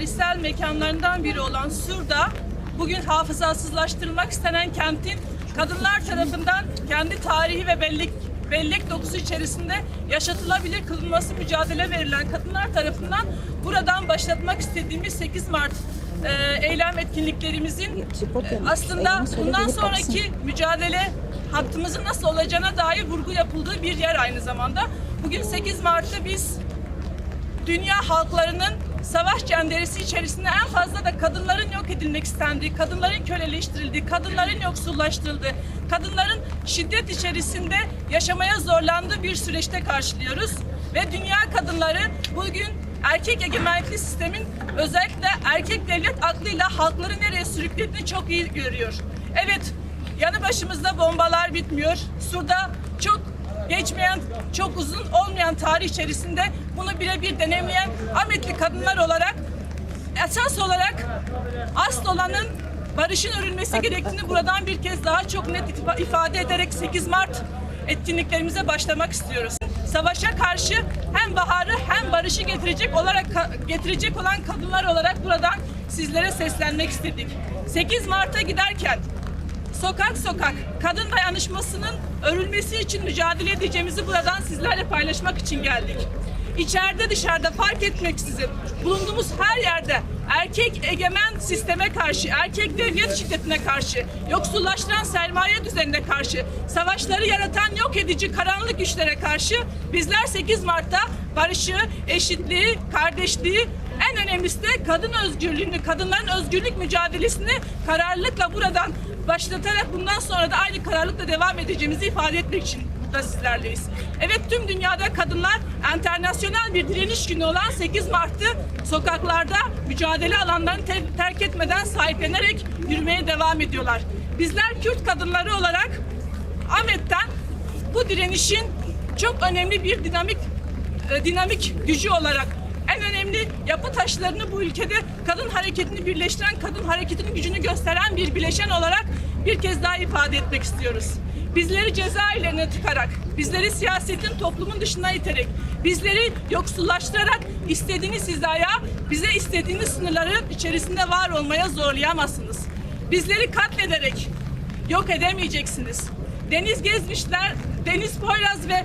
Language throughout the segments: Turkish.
tarihsel mekanlarından biri olan Sur'da bugün hafızasızlaştırılmak istenen kentin kadınlar tarafından kendi tarihi ve bellek, bellek dokusu içerisinde yaşatılabilir kılınması mücadele verilen kadınlar tarafından buradan başlatmak istediğimiz 8 Mart e, eylem etkinliklerimizin e, aslında bundan sonraki mücadele hattımızın nasıl olacağına dair vurgu yapıldığı bir yer aynı zamanda. Bugün 8 Mart'ta biz dünya halklarının savaş cenderesi içerisinde en fazla da kadınların yok edilmek istendiği, kadınların köleleştirildiği, kadınların yoksullaştırıldığı, kadınların şiddet içerisinde yaşamaya zorlandığı bir süreçte karşılıyoruz. Ve dünya kadınları bugün erkek egemenlikli sistemin özellikle erkek devlet aklıyla halkları nereye sürüklediğini çok iyi görüyor. Evet, yanı başımızda bombalar bitmiyor. Sur'da geçmeyen, çok uzun olmayan tarih içerisinde bunu birebir deneyimleyen Ahmetli kadınlar olarak esas olarak asıl olanın barışın örülmesi gerektiğini buradan bir kez daha çok net ifa- ifade ederek 8 Mart etkinliklerimize başlamak istiyoruz. Savaşa karşı hem baharı hem barışı getirecek olarak getirecek olan kadınlar olarak buradan sizlere seslenmek istedik. 8 Mart'a giderken sokak sokak kadın dayanışmasının örülmesi için mücadele edeceğimizi buradan sizlerle paylaşmak için geldik. İçeride dışarıda fark etmeksizin bulunduğumuz her yerde erkek egemen sisteme karşı, erkek devlet şiddetine karşı, yoksullaştıran sermaye düzenine karşı, savaşları yaratan yok edici karanlık güçlere karşı bizler 8 Mart'ta barışı, eşitliği, kardeşliği en önemlisi de kadın özgürlüğünü, kadınların özgürlük mücadelesini kararlılıkla buradan başlatarak bundan sonra da aynı kararlılıkla devam edeceğimizi ifade etmek için burada sizlerleyiz. Evet tüm dünyada kadınlar internasyonel bir direniş günü olan 8 Mart'ı sokaklarda mücadele alanlarını ter- terk etmeden sahiplenerek yürümeye devam ediyorlar. Bizler Kürt kadınları olarak Ahmet'ten bu direnişin çok önemli bir dinamik e, dinamik gücü olarak en önemli yapı taşlarını bu ülkede kadın hareketini birleştiren, kadın hareketinin gücünü gösteren bir bileşen olarak bir kez daha ifade etmek istiyoruz. Bizleri cezaevlerine tıkarak, bizleri siyasetin toplumun dışına iterek, bizleri yoksullaştırarak istediğiniz hizaya, bize istediğiniz sınırların içerisinde var olmaya zorlayamazsınız. Bizleri katlederek yok edemeyeceksiniz. Deniz Gezmişler, Deniz Poyraz ve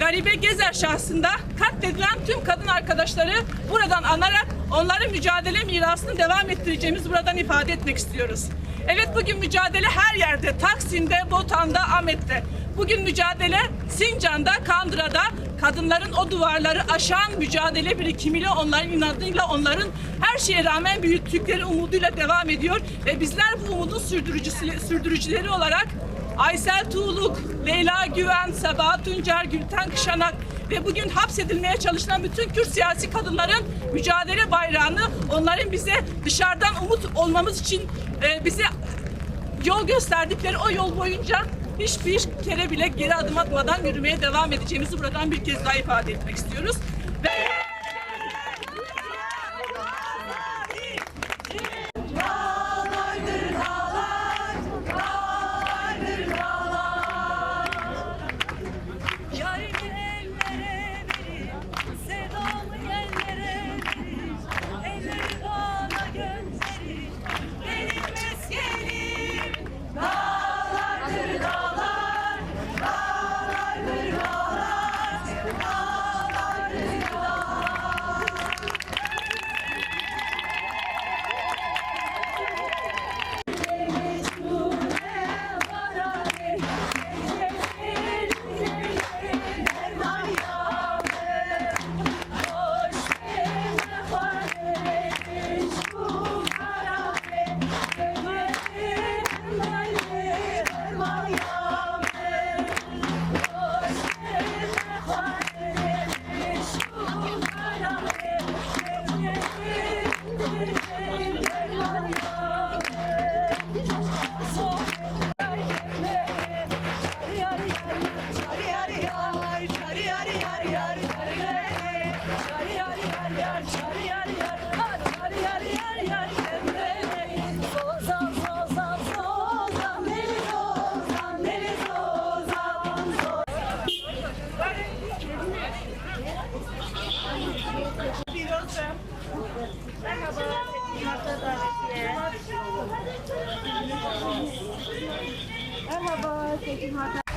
Garibe Gezer şahsında katledilen tüm kadın arkadaşları buradan anarak onların mücadele mirasını devam ettireceğimizi buradan ifade etmek istiyoruz. Evet bugün mücadele her yerde, Taksim'de, Botan'da, Ahmet'te. Bugün mücadele Sincan'da, Kandıra'da kadınların o duvarları aşan mücadele birikimiyle onların inadıyla onların her şeye rağmen büyüttükleri umuduyla devam ediyor ve bizler bu umudun sürdürücüsü, sürdürücüleri olarak Aysel Tuğluk, Leyla Güven, Sabahat Tuncer, Gülten Kışanak ve bugün hapsedilmeye çalışılan bütün Kürt siyasi kadınların mücadele bayrağını onların bize dışarıdan umut olmamız için e, bize yol gösterdikleri o yol boyunca hiçbir kere bile geri adım atmadan yürümeye devam edeceğimizi buradan bir kez daha ifade etmek istiyoruz. Ve Merhaba. Seçim hata.